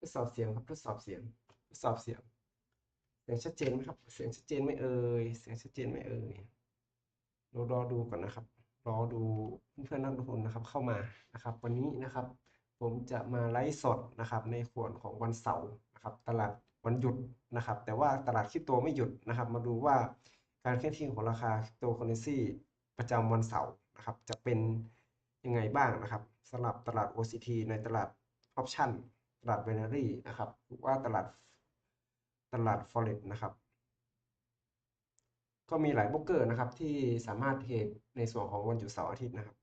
ทดสอบเสียงครับทดสอบเสียงทดสอบเสียง เสียงชัดเจนไหมครับ เสียงชัดเจนไหมเอ่ยเสียงชัดเจนไหมเอ่ยเรารอดูก่อนนะครับ รอดูเพื่อนๆนักลงทุนนะครับ เข้ามานะครับ วันนี้นะครับ ผมจะมาไลฟ์สดนะครับ ในส่วนของวันเสาร์นะครับ ตลาดวันหยุดนะครับ แต่ว่าตลาดคริปโตไม่หยุดนะครับ มาดูว่าการเคลื่อนที่ของราคาคริปโตเคอเรนซีประจำวันเสาร์นะครับ จะเป็นยังไงบ้างนะครับสำหรับตลาด OCT ในตลาดออปชั่น ตลาด binary นะครับหรือว่าตลาดตลาด forex นะครับ ก็มีหลายโบรกเกอร์นะครับ ที่สามารถเทรดในส่วนของวันหยุดเสาร์อาทิตย์นะครับ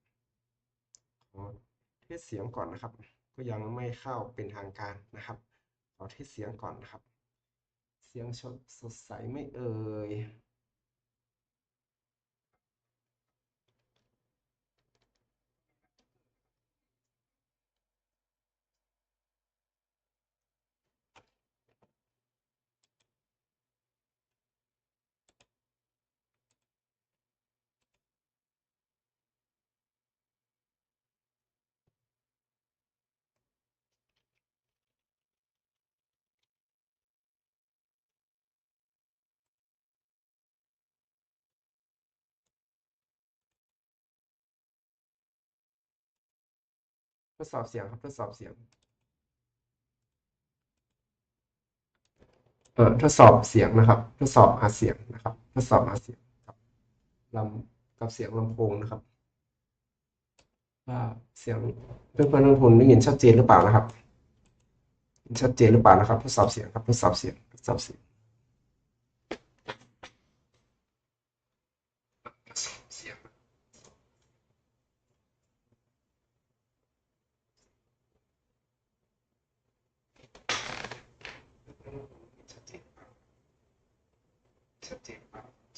ขอเทสเสียงก่อนนะครับ ก็ยังไม่เข้าเป็นทางการนะครับขอเทสเสียงก่อนนะครับ เสียงสดใสไม่เอ่ย ทดสอบเสียงครับทดสอบเสียง เอ่อทดสอบเสียงนะครับ ทดสอบหาเสียงนะครับ ทดสอบหาเสียงครับลำกับเสียงลำโพงนะครับว่าเสียงเพื่อนเพื่อนนักลงทุนได้ยินชัดเจนหรือเปล่านะครับ ชัดเจนหรือเปล่านะครับ ทดสอบเสียงครับทดสอบเสียงทดสอบเสียงทดสอบเสียง ชัดเจนเปล่าชัดเจนเปล่าทดสอบเสียงทดสอบเสียงทดส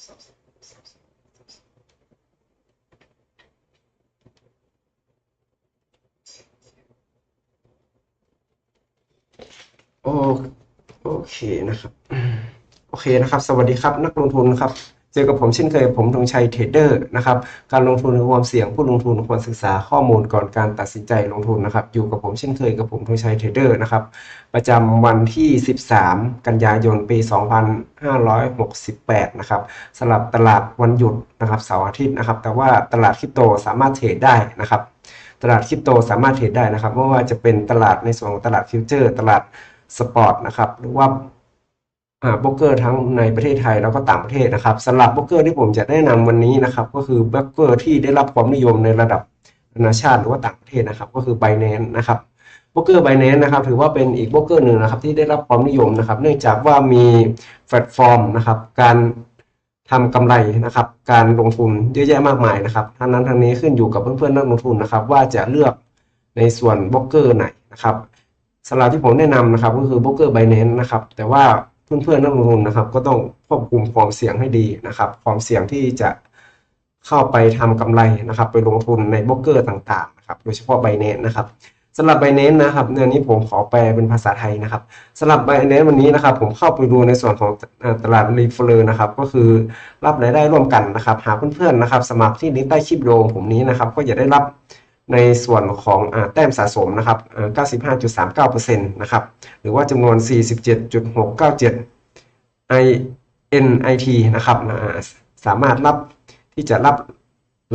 อบ โอโอเคนะครับ โอเคนะครับ สวัสดีครับ นักลงทุนครับ เจอกับผมเช่นเคยผมธงชัยเทรดเดอร์นะครับการลงทุนคือความเสี่ยงผู้ลงทุนควรศึกษาข้อมูลก่อนการตัดสินใจลงทุนนะครับ อยู่กับผมเช่นเคยกับผมธงชัยเทรดเดอร์นะครับ ประจำวันที่ 13 กันยายนปี 2568 นะครับสำหรับตลาดวันหยุดนะครับเสาร์อาทิตย์นะครับ แต่ว่าตลาดคริปโตสามารถเทรดได้นะครับ ตลาดคริปโตสามารถเทรดได้นะครับไม่ว่าจะเป็นตลาดในส่วนของตลาดฟิวเจอร์ ตลาดสปอร์ตนะครับหรือว่า โบรกเกอร์ทั้งในประเทศไทยแล้วก็ต่างประเทศนะครับสำหรับโบรกเกอร์ที่ผมจะแนะนำวันนี้นะครับ ก็คือโบรกเกอร์ที่ได้รับความนิยมในระดับนานาชาติหรือว่าต่างประเทศนะครับ ก็คือ Binance นะครับโบรกเกอร์ Binance นะครับ ถือว่าเป็นอีกโบรกเกอร์หนึ่งนะครับ ที่ได้รับความนิยมนะครับ เนื่องจากว่ามีแพลตฟอร์มนะครับ การทำกำไรนะครับ การลงทุนเยอะแยะมากมายนะครับทั้งนั้นทั้งนี้ขึ้นอยู่กับเพื่อนๆนักลงทุนนะครับ ว่าจะเลือกในส่วนโบรกเกอร์ไหนนะครับสำหรับที่ผมแนะนำนะครับ ก็คือโบรกเกอร์ Binance นะครับ แต่ว่า เพื่อนๆนักลงทุนนะครับ ก็ต้องควบคุมความเสี่ยงให้ดีนะครับ ความเสี่ยงที่จะเข้าไปทำกำไรนะครับ ไปลงทุนในโบรกเกอร์ต่างๆนะครับ โดยเฉพาะ Binance นะครับสำหรับ Binance นะครับเรื่องนี้ผมขอแปลเป็นภาษาไทยนะครับสำหรับ Binance วันนี้นะครับ ผมเข้าไปดูในส่วนของตลาดรีเฟอร์นะครับ ก็คือรับรายได้ร่วมกันนะครับ หากเพื่อนๆนะครับ สมัครที่ลิงก์ใต้คลิปวิดีโอผมนี้นะครับ ก็จะได้รับ ในส่วนของอแต้มสะสมนะครับเอ่อ95.39%นะครับ หรือว่าจำนวน 47.697 INIT นะครับ สามารถรับที่จะรับ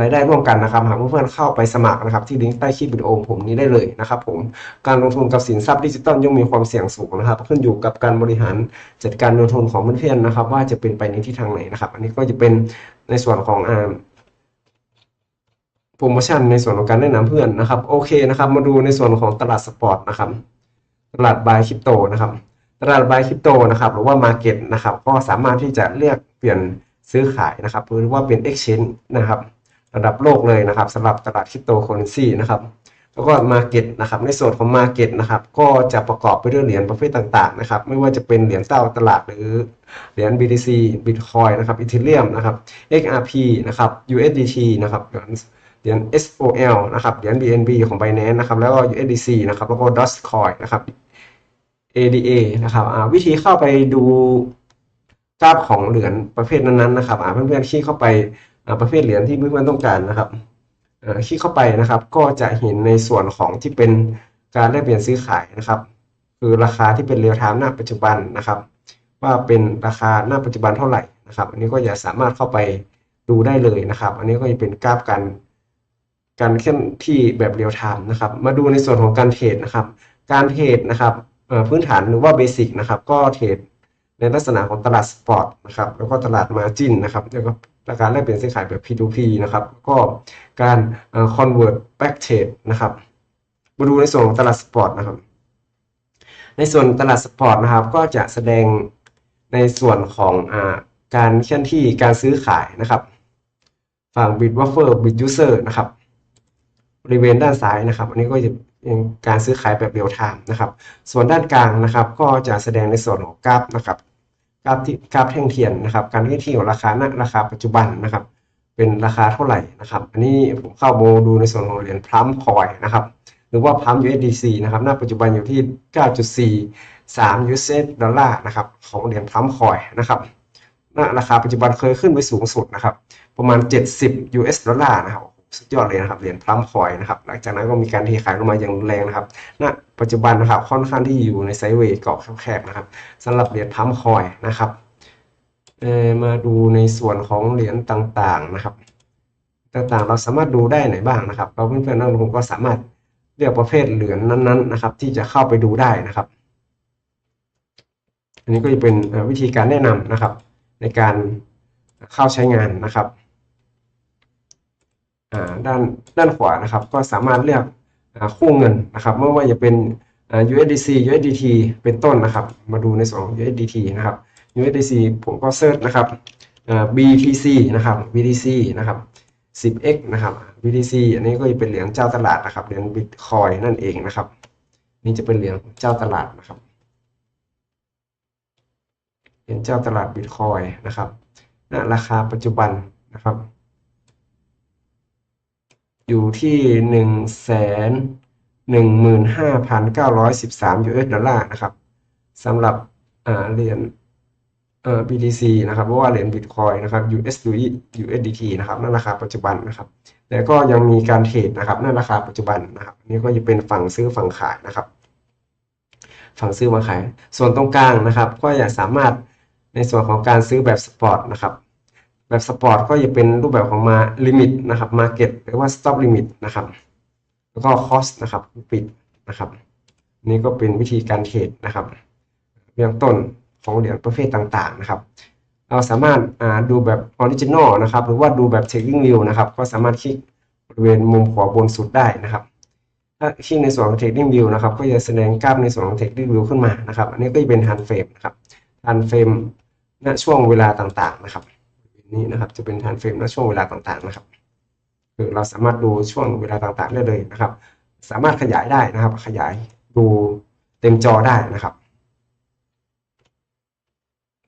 รายได้ร่วมกันนะครับ หากเพื่อนๆเข้าไปสมัครนะครับ ที่ลิงก์ใต้คลิปวิดีโอผมนี้ได้เลยนะครับ ผมการลงทุนกับสินทรัพย์ดิจิตอลย่อมมีความเสี่ยงสูงนะครับ ขึ้นอยู่กับการบริหารจัดการลงทุนของเพื่อนๆนะครับ ว่าจะเป็นไปในทิศทางไหนนะครับ อันนี้ก็จะเป็นในส่วนของอ โปรโมชั่นในส่วนของการแนะนำเพื่อนนะครับโอเคนะครับมาดูในส่วนของตลาดสปอร์ตนะครับตลาดบายคริปโตนะครับตลาดบายคริปโตนะครับหรือว่ามาเก็ตนะครับก็สามารถที่จะเลือกเปลี่ยนซื้อขายนะครับหรือว่าเป็น exchange นะครับระดับโลกเลยนะครับสำหรับตลาดคริปโตเคอเรนซีนะครับแล้วก็มาเก็ตนะครับในส่วนของมาเก็ตนะครับก็จะประกอบไปด้วยเหรียญประเภทต่างๆนะครับไม่ว่าจะเป็นเหรียญเต้าตลาดหรือเหรียญ BTC Bitcoin นะครับ Ethereum นะครับ XRP นะครับ USDT นะครับ เหรียญ SOL นะครับ เหรียญ BNB ของ Binance นะครับ แล้วก็ USDC นะครับ แล้วก็ Dogecoin นะครับ ADA นะครับอ่าวิธีเข้าไปดูกราฟของเหรียญประเภทนั้นๆนะครับอ่าเพื่อนๆคลิกเข้าไปอ่าประเภทเหรียญที่เพื่อนๆต้องการนะครับอ่าคลิกเข้าไปนะครับ ก็จะเห็นในส่วนของที่เป็นการแลกเปลี่ยนซื้อขายนะครับ คือราคาที่เป็นเรียลไทม์ณปัจจุบันนะครับ ว่าเป็นราคาณปัจจุบันเท่าไหร่นะครับ อันนี้ก็จะสามารถเข้าไปดูได้เลยนะครับ อันนี้ก็จะเป็นกราฟการ การเคลื่อนที่แบบเรียลไทม์นะครับ มาดูในส่วนของการเทรดนะครับ การเทรดนะครับพื้นฐานหรือว่าเบสิกนะครับ ก็เทรดในลักษณะของตลาดสปอร์ตนะครับ แล้วก็ตลาดมาจินนะครับแล้วก็การแลกเปลี่ยนซื้อขายแบบ P2P นะครับ ก็การ convert back trade นะครับ มาดูในส่วนของตลาดสปอร์ตนะครับ ในส่วนตลาดสปอร์ตนะครับ ก็จะแสดงในส่วนของอาการเคลื่อนที่การซื้อขายนะครับ ฝั่ง bid buffer bid user นะครับ บริเวณด้านซ้ายนะครับ อันนี้ก็จะเป็นการซื้อขายแบบเรียลไทม์นะครับ ส่วนด้านกลางนะครับ ก็จะแสดงในส่วนของกราฟนะครับกราฟที่กราฟแท่งเทียนนะครับ การเคลื่อนที่ของราคาณราคาปัจจุบันนะครับ เป็นราคาเท่าไหร่นะครับ อันนี้ผมเข้าโมดูในส่วนของเหรียญพลัมคอยนะครับ หรือว่าพัม USDC นะครับ ณ ปัจจุบันอยู่ที่ 9.43 US ดอลลาร์นะครับ ของเหรียญพัมคอยนะครับณราคาปัจจุบันเคยขึ้นไปสูงสุดนะครับ ประมาณ 70 US ดอลลาร์นะครับ สุดยอดเลยนะครับเหรียญพลัมคอยนะครับ หลังจากนั้นก็มีการเทขายลงมาอย่างแรงนะครับณปัจจุบันนะครับค่อนข้างที่อยู่ในไซด์เวย์เกาะแคบๆนะครับสำหรับเหรียญพัมคอยนะครับเออมาดูในส่วนของเหรียญต่างๆนะครับ ต่างๆเราสามารถดูได้ไหนบ้างนะครับเราเพื่อนๆนักลงทุนก็สามารถเลือกประเภทเหรียญนั้นๆนะครับ ที่จะเข้าไปดูได้นะครับ อันนี้ก็จะเป็นวิธีการแนะนำนะครับ ในการเข้าใช้งานนะครับ ด้านด้านขวานะครับ ก็สามารถเลือกคู่เงินนะครับไม่ว่าจะเป็น USDC USDT เป็นต้นนะครับ มาดูในส่วนของ USDT นะครับ USDC ผมก็เซิร์ชนะครับ BTC นะครับ BTC นะครับ 10x นะครับ BTC อันนี้ก็จะเป็นเหรียญเจ้าตลาดนะครับเหรียญบิตคอยนั่นเองนะครับ นี่จะเป็นเหรียญเจ้าตลาดนะครับเหรียญเจ้าตลาดบิตคอยนะครับณราคาปัจจุบันนะครับ อยู่ที่หนึ่งแสนหนึ่งหมื่นห้าพันเก้าร้อยสิบสาม US ดอลลาร์นะครับสำหรับเหรียญเอ่อ BTC นะครับเพราะว่าเหรียญ Bitcoin นะครับ USD USDT นะครับนั่นราคาปัจจุบันนะครับแต่ก็ยังมีการเทรดนะครับนั่นราคาปัจจุบันนะครับนี่ก็จะเป็นฝั่งซื้อฝั่งขายนะครับ ฝั่งซื้อฝั่งขาย ส่วนตรงกลางนะครับ ก็จะสามารถในส่วนของการซื้อแบบสปอร์ตนะครับ แบบสปอร์ตก็จะเป็นรูปแบบของมาลิมิตนะครับมาเก็ตหรือว่าสต็อปลิมิตนะครับ แล้วก็คอสนะครับปิดนะครับนี่ก็เป็นวิธีการเทรดนะครับเบื้องต้นของเหรียญประเภทต่างๆนะครับ เราสามารถดูแบบออริจินอลนะครับ หรือว่าดูแบบ Taking View นะครับ ก็สามารถคลิกบริเวณมุมขวาบนสุดได้นะครับ ถ้าคลิกในส่วนของ Taking View นะครับ ก็จะแสดงกราฟในส่วนของ Taking View ขึ้นมานะครับ อันนี้ก็จะเป็น Time Frame นะครับ Time Frame ณช่วงเวลาต่างๆนะครับ นี้นะครับ จะเป็น Time Frame ณช่วงเวลาต่างๆนะครับคือเราสามารถดูช่วงเวลาต่างๆได้เลยนะครับ สามารถขยายได้นะครับ ขยายดูเต็มจอได้นะครับ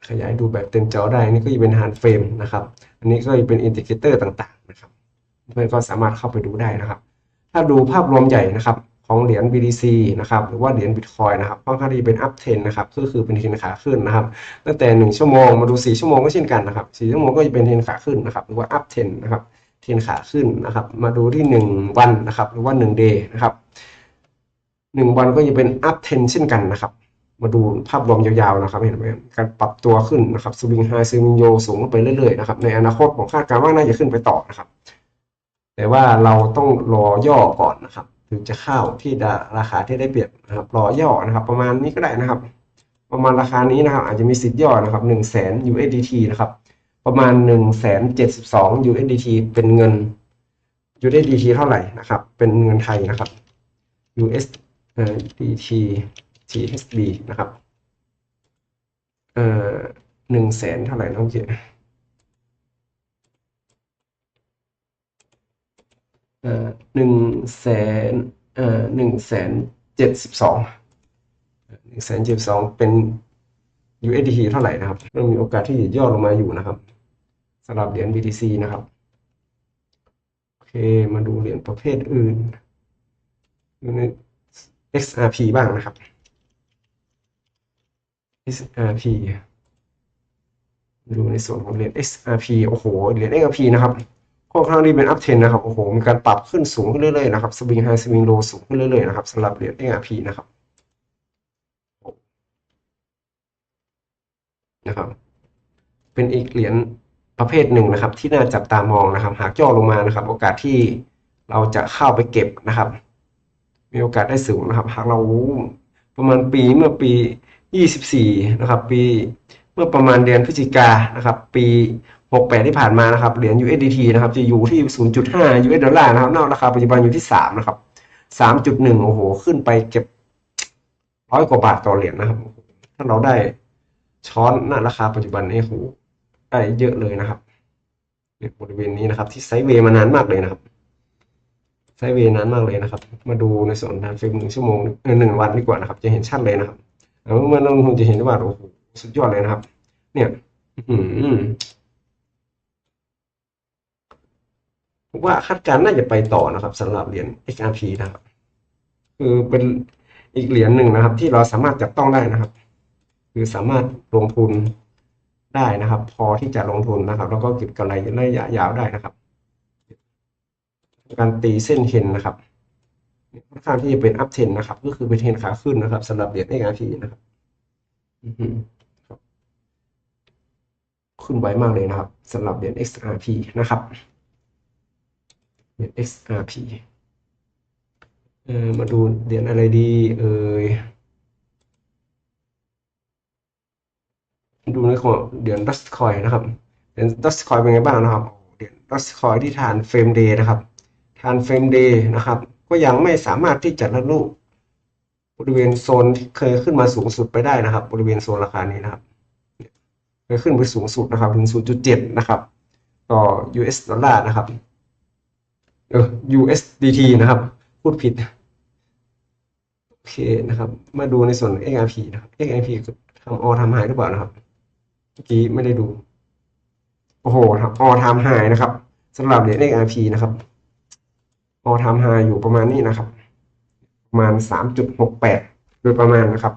ขยายดูแบบเต็มจอได้นี่ก็จะเป็นฮาร์ดเฟรมนะครับ อันนี้ก็จะเป็นอินดิเคเตอร์ต่างๆนะครับ เพื่อนก็สามารถเข้าไปดูได้นะครับ ถ้าดูภาพรวมใหญ่นะครับ ของเหรียญ BTC นะครับหรือว่าเหรียญ Bitcoin นะครับค่อนข้างที่เป็นอัพเทนนะครับก็คือเป็นเทรนขาขึ้นนะครับ ตั้งแต่ 1 ชั่วโมงมาดู 4 ชั่วโมงก็เช่นกันนะครับ4ชั่วโมงก็จะเป็นเทรนขาขึ้นนะครับหรือว่าอัพเทนนะครับเทรนขาขึ้นนะครับ มาดูที่ 1 วันนะครับหรือว่า 1 day นะครับ1วันก็จะเป็นอัพเทนเช่นกันนะครับ มาดูภาพรวมยาวๆนะครับเห็นไหมการปรับตัวขึ้นนะครับสวิงไฮสวิงโยสูงขึ้นไปเรื่อยๆนะครับในอนาคตผมคาดการณ์ว่าน่าจะขึ้นไปต่อนะครับ แต่ว่าเราต้องรอย่อก่อนนะครับ ถึงจะเข้าที่ราคาที่ได้เปรียบนะครับรอย่อนะครับ ประมาณนี้ก็ได้นะครับ ประมาณราคานี้นะครับ อาจจะมีสิทธิ์ย่อนะครับหนึ่งแสน USDT นะครับ ประมาณหนึ่งแสนเจ็ดสิบสอง USDT เป็นเงิน USDT เท่าไหร่นะครับ เป็นเงินไทยนะครับ USDT THB นะครับเอ่อหนึ่งแสนเท่าไหร่น้องเจเอ่อ หนึ่งแสนเอ่อหนึ่งแสนเจ็ดสิบสองหนึ่งแสนเจ็ดสองเป็น USDT เท่าไหร่นะครับเริ่มมีโอกาสที่จะย่อลงมาอยู่นะครับสำหรับเหรียญ BTC นะครับโอเคมาดูเหรียญประเภทอื่นดูใน XRP บ้างนะครับ XRP ดูในส่วนของเหรียญ XRP โอ้โหเหรียญ XRP นะครับ ค่อนข้างที่เป็นอัพเทรนนะครับโอ้โหมีการปรับขึ้นสูงขึ้นเรื่อยๆนะครับสวิงไฮสวิงโลสูงขึ้นเรื่อยๆนะครับสำหรับเหรียญ ARP นะครับนะครับ เป็นอีกเหรียญประเภทหนึ่งนะครับ ที่น่าจับตามองนะครับ หากย่อลงมานะครับ โอกาสที่เราจะเข้าไปเก็บนะครับ มีโอกาสได้สูงนะครับ หากเราประมาณปีเมื่อปี 24 นะครับ ปี มื่อประมาณเดือนพฤศจิกานะครับ ปี 68 ที่ผ่านมานะครับ เหรียญ USDT นะครับ จะอยู่ที่ 0.5 US ดอลลาร์นะครับนอกราคาปัจจุบันอยู่ที่ 3 นะครับ 3.1 โอ้โห ขึ้นไปเก็บร้อยกว่าบาทต่อเหรียญนะครับ ถ้าเราได้ช้อนหน้าราคาปัจจุบันนี่โอ้โหได้เยอะเลยนะครับเนี่ยบริเวณนี้นะครับ ที่ไซด์เวย์มานานมากเลยนะครับไซด์เวย์นานมากเลยนะครับ มาดูในส่วนทางเฟรมหนึ่งชั่วโมงเออหนึ่งวันดีกว่านะครับ จะเห็นชัดเลยนะครับแล้วเมื่อนักลงทุนจะเห็นว่าโอ้โห สุดยอดเลยนะครับ เนี่ยผมว่าคาดการณ์น่าจะไปต่อนะครับสำหรับเหรียญ XRP นะครับ คือเป็นอีกเหรียญหนึ่งนะครับ ที่เราสามารถจับต้องได้นะครับ คือสามารถลงทุนได้นะครับ พอที่จะลงทุนนะครับ แล้วก็เก็บกำไรระยะยาวได้นะครับ การตีเส้นเทรนนะครับค่อนข้างที่จะเป็นอัพเทรนนะครับ ก็คือเป็นเทรนขาขึ้นนะครับสำหรับเหรียญ XRP นะครับ ขึ้นไวมากเลยนะครับสำหรับเหรียญ XRP นะครับเหรียญ XRP เออมาดูเหรียญอะไรดีเอ่ยดูในของเหรียญดัสคอยนะครับเหรียญดัสคอยเป็นไงบ้างนะครับเหรียญดัสคอยที่ทานเฟรมเดย์นะครับ ทานเฟรมเดย์นะครับ ก็ยังไม่สามารถที่จะละลูกบริเวณโซนที่เคยขึ้นมาสูงสุดไปได้นะครับ บริเวณโซนราคานี้นะครับ เคยขึ้นไปสูงสุดนะครับ ถึง 0.7 นะครับ ต่อ US ดอลลาร์นะครับเออ USDT นะครับ พูดผิด โอเคนะครับ มาดูในส่วน XRP นะครับ XRP ทำออทำหายหรือเปล่านะครับเมื่อกี้ไม่ได้ดู โอ้โหทำออทำหายนะครับสำหรับเหรียญ XRP นะครับออทำไฮอยู่ประมาณนี้นะครับ ประมาณสามจุดหกแปดโดยประมาณนะครับ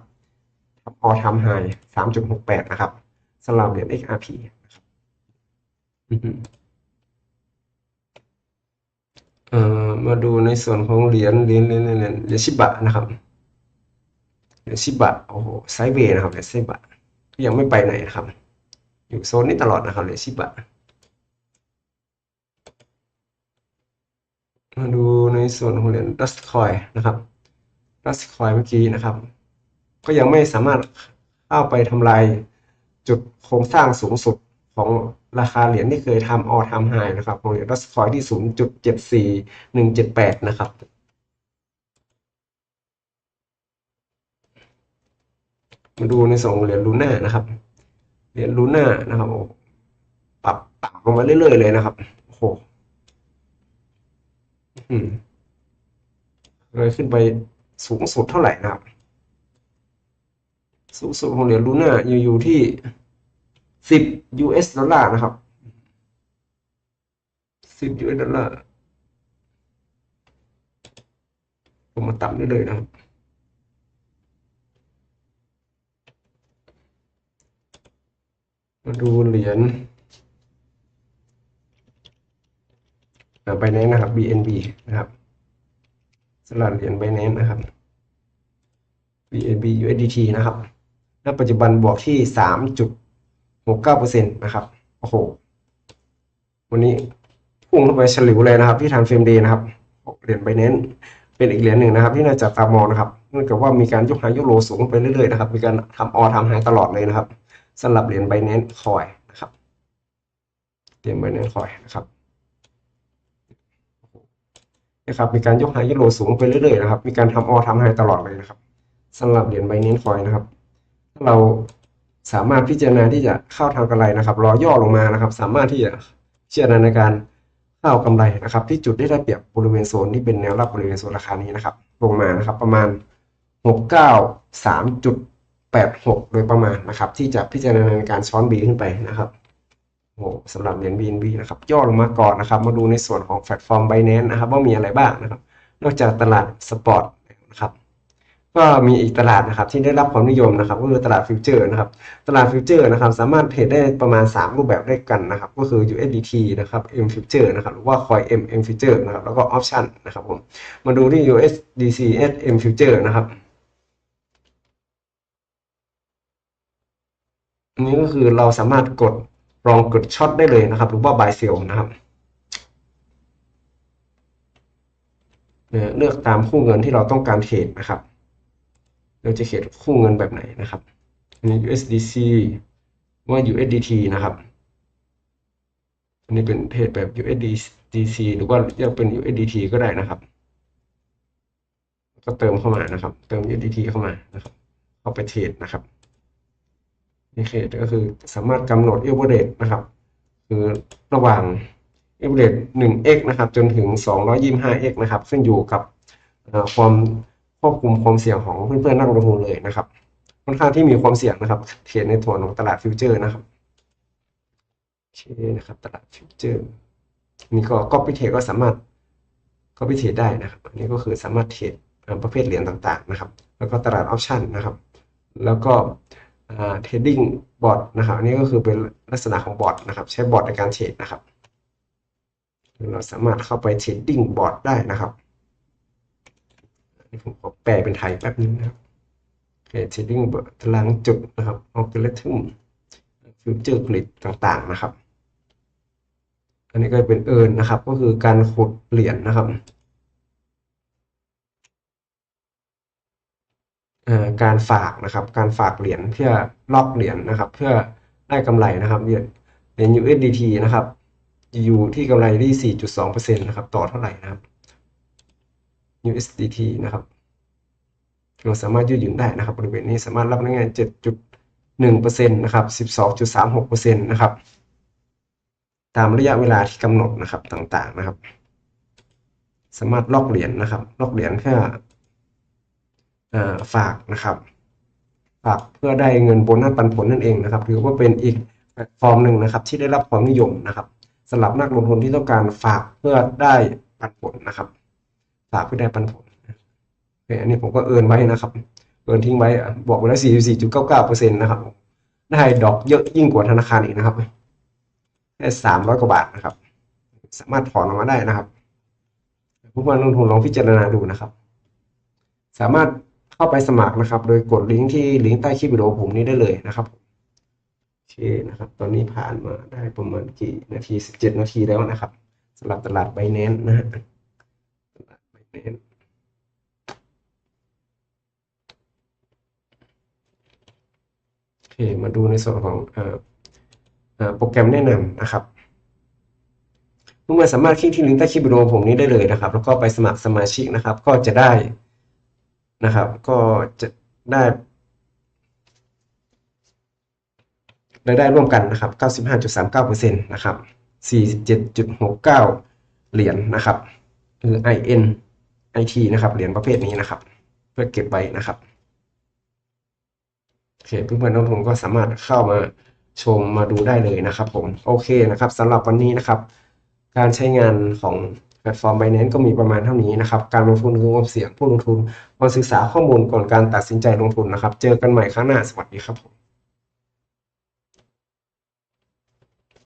ออทำไฮสามจุดหกแปดนะครับ สำหรับเหรียญ XRP มาดูในส่วนของเหรียญเหรียญเหรียญเหรียญเหรียญชิบะนะครับเหรียญชิบะโอ้โหไซเวนะครับเหรียญชิบะยังไม่ไปไหนนะครับ อยู่โซนนี้ตลอดนะครับเหรียญชิบะมาดูในส่วนของเหรียญดัสคอยนะครับดัสคอยเมื่อกี้นะครับ ก็ยังไม่สามารถเข้าไปทำลาย จุดโครงสร้างสูงสุดของราคาเหรียญที่เคยทำออทำไฮนะครับของเหรียญดัสคอยที่0.74178นะครับมาดูในส่วนของเหรียญลูน่านะครับเหรียญลูน่านะครับโอ้ปรับต่ำลงมาเรื่อยๆเลยนะครับโอ้โหอืมเลยขึ้นไปสูงสุดเท่าไหร่นะครับ สูงสุดของเหรียญลูน่าอยู่อยู่ที่สิบ US ดอลลาร์นะครับสิบ US ดอลลาร์ผมมาต่ำได้เลยนะครับมาดูเหรียญไปแนนนะครับ BNB นะครับสลับเหรียญไบแนนนะครับ BNB USDT นะครับ ณปัจจุบันบวกที่3.69%นตนะครับ โอ้โห วันนี้พุ่งเข้าไปฉลิวเลยนะครับ ที่ทางเฟรมเดย์นะครับเหรียญไบแนนเป็นอีกเหรียญหนึ่งนะครับ ที่น่าจับตามองนะครับเนื่องจากว่ามีการยกหายกโลสูงไปเรื่อยๆนะครับ มีการทำออทำหายตลอดเลยนะครับสำหรับเหรียญไบแนนคอยนะครับเหรียญไบแนนคอยนะครับนะครับ มีการยกไฮยกโลสูงไปเรื่อยๆนะครับ มีการทำออทำไฮตลอดเลยนะครับสำหรับเหรียญไบเน้นคอยนะครับ เราสามารถพิจารณาที่จะเข้าทางกำไรนะครับรอย่อลงมานะครับ สามารถที่จะพิจารณาในการเข้ากำไรนะครับ ที่จุดที่ได้เปรียบบริเวณโซนที่เป็นแนวรับบริเวณโซนราคานี้นะครับ ลงมานะครับ ประมาณหกเก้าสามจุดแปดหกโดยประมาณนะครับ ที่จะพิจารณาในการช้อนบีขึ้นไปนะครับโอ้สำหรับเหรียญ BNB นะครับ ย่อลงมาก่อนนะครับ มาดูในส่วนของแพลตฟอร์ม Binance นะครับ ว่ามีอะไรบ้างนะครับ นอกจากตลาดสปอร์ตนะครับ ก็มีอีกตลาดนะครับที่ได้รับความนิยมนะครับ ก็คือตลาดฟิวเจอร์นะครับ ตลาดฟิวเจอร์นะครับ สามารถเทรดได้ประมาณ 3 รูปแบบด้วยกันนะครับ ก็คือ USDT นะครับ M Future นะครับหรือว่า Coin M M Future นะครับแล้วก็ Option นะครับผมมาดูที่ USDC M Future นะครับอันนี้ก็คือเราสามารถกดลองกดช็อตได้เลยนะครับ หรือว่า buy sell นะครับเนี่ยเลือกตามคู่เงินที่เราต้องการเทรดนะครับ เราจะเทรดคู่เงินแบบไหนนะครับอันนี้ USDC ว่า USDT นะครับอันนี้เป็นเทรดแบบ USDC หรือว่าเรียกเป็น USDT ก็ได้นะครับ ก็เติมเข้ามานะครับ เติม USDT เข้ามานะครับ เข้าไปเทรดนะครับนี่เทรดก็คือสามารถกำหนด average นะครับ คือระหว่าง average 1x นะครับ จนถึง 225x นะครับขึ้นอยู่กับความ ควบคุมความเสี่ยงของเพื่อนๆนักลงทุนเลยนะครับ ค่อนข้างที่มีความเสี่ยงนะครับเทรดในส่วนของตลาดฟิวเจอร์นะครับโอเคนะครับ ตลาดฟิวเจอร์นี่ก็ copy trade ก็สามารถ copy trade ได้นะครับอันนี้ก็คือสามารถเทรดประเภทเหรียญต่างๆนะครับ แล้วก็ตลาดออปชันนะครับ แล้วก็เทรดดิ้งบอทนะครับอันนี้ก็คือเป็นลักษณะของบอทนะครับ ใช้บอทในการเทรดนะครับ เราสามารถเข้าไปเทรดดิ้งบอทได้นะครับ ผมขอแปลเป็นไทยแป๊บนึงนะครับเทรดดิ้งตารางจุดนะครับอัลกอริทึมฟิวเจอร์กริดต่างๆนะครับ อันนี้ก็เป็นเอิร์นนะครับ ก็คือการขุดเหรียญนะครับการฝากนะครับ การฝากเหรียญเพื่อล็อกเหรียญนะครับ เพื่อได้กำไรนะครับเหรียญเหรียญ USDT นะครับ อยู่ที่กำไรที่ 4.2%นะครับ ต่อเท่าไหร่นะครับ USDT นะครับเราสามารถยืดหยุ่นได้นะครับ บริเวณนี้สามารถรับได้ง่าย7.1%นะครับ 12.36%นะครับ ตามระยะเวลาที่กำหนดนะครับต่างๆนะครับ สามารถล็อกเหรียญนะครับ ล็อกเหรียญเพื่อเอ่อฝากนะครับ ฝากเพื่อได้เงินโบนัสปันผลนั่นเองนะครับถือว่าเป็นอีกแพลตฟอร์มหนึ่งนะครับ ที่ได้รับความนิยมนะครับสำหรับนักลงทุนที่ต้องการฝากเพื่อได้ปันผลนะครับ ฝากเพื่อได้ปันผลโอเคอันนี้ผมก็เอินไว้นะครับ เอินทิ้งไว้ บอกไว้แล้ว44.99%นะครับ ได้ดอกเยอะยิ่งกว่าธนาคารอีกนะครับแค่300กว่าบาทนะครับ สามารถถอนออกมาได้นะครับผู้มาลงทุนลองพิจารณาดูนะครับ สามารถเข้าไปสมัครนะครับ โดยกดลิงก์ที่ลิงก์ใต้คลิปวิดีโอผมนี้ได้เลยนะครับโอเคนะครับ ตอนนี้ผ่านมาได้ประมาณกี่นาที17นาทีแล้วนะครับสำหรับตลาดไบแนนนะฮะ โอเคมาดูในส่วนของออโปรแกรมแนะนำนะครับเพื่อนสามารถคลิกที่ลิงก์ใต้คลิปวิดีโอผมนี้ได้เลยนะครับ แล้วก็ไปสมัครสมาชิกนะครับ ก็จะได้นะครับ ก็จะได้รายได้ร่วมกันนะครับ 95.39%นะครับ 47.69 เหรียญนะครับคือ IN IT นะครับเหรียญประเภทนี้นะครับ เพื่อเก็บไว้นะครับโอเคเพื่อนๆนักลงทุนก็สามารถเข้ามาชมมาดูได้เลยนะครับ ผมโอเคนะครับสำหรับวันนี้นะครับ การใช้งานของแพลตฟอร์ม Binance ก็มีประมาณเท่านี้นะครับ การลงทุนคือความเสี่ยงผู้ลงทุนควรศึกษาข้อมูลก่อนการตัดสินใจลงทุนนะครับ เจอกันใหม่ครั้งหน้าสวัสดีครับผม